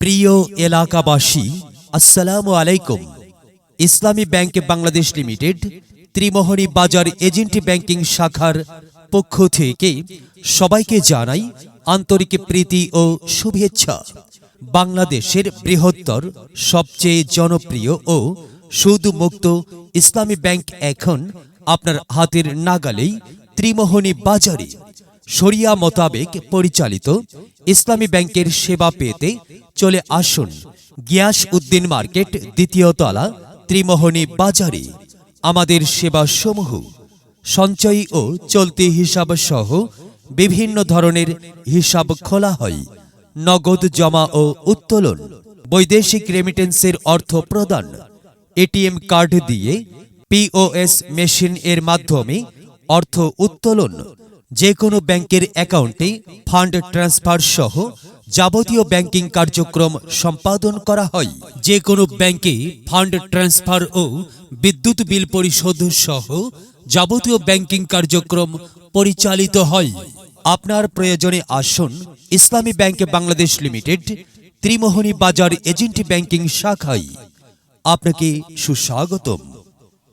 প্রিয় এলাকাবাসী, আসসালামু আলাইকুম। ইসলামী ব্যাংক বাংলাদেশ লিমিটেড ত্রিমোহনী বাজার এজেন্ট ব্যাংকিং শাখার পক্ষ থেকে সবাইকে জানাই আন্তরিক প্রীতি ও শুভেচ্ছা। বাংলাদেশের বৃহত্তর, সবচেয়ে জনপ্রিয় ও সুদমুক্ত ইসলামী ব্যাংক এখন আপনার হাতের নাগালেই ত্রিমোহনী বাজারে। শরিয়া মোতাবেক পরিচালিত ইসলামী ব্যাংকের সেবা পেতে চলে আসুন গিয়াস উদ্দিন মার্কেট দ্বিতীয় তলা, ত্রিমোহনী বাজারে। আমাদের সেবা সমূহ সঞ্চয়ী ও চলতি হিসাব সহ বিভিন্ন ধরনের হিসাব খোলা হয়। নগদ জমা ও উত্তোলন, বৈদেশিক রেমিটেন্সের অর্থ প্রদান, এটিএম কার্ড দিয়ে পিওএস মেশিন এর মাধ্যমে অর্থ উত্তোলন যে কোনো ব্যাংকের অ্যাকাউন্টে ফান্ড ট্রান্সফার সহ যাবতীয় ব্যাংকিং কার্যক্রম সম্পাদন করা হয়। যে কোনো ব্যাংকে ফান্ড ট্রান্সফার ও বিদ্যুৎ বিল পরিশোধ সহ যাবতীয় ব্যাংকিং কার্যক্রম পরিচালিত হয়। আপনার প্রয়োজনে আসুন ইসলামী ব্যাংক বাংলাদেশ লিমিটেড, ত্রিমোহনী বাজার এজেন্ট ব্যাংকিং শাখায়। আপনাকে সুস্বাগতম।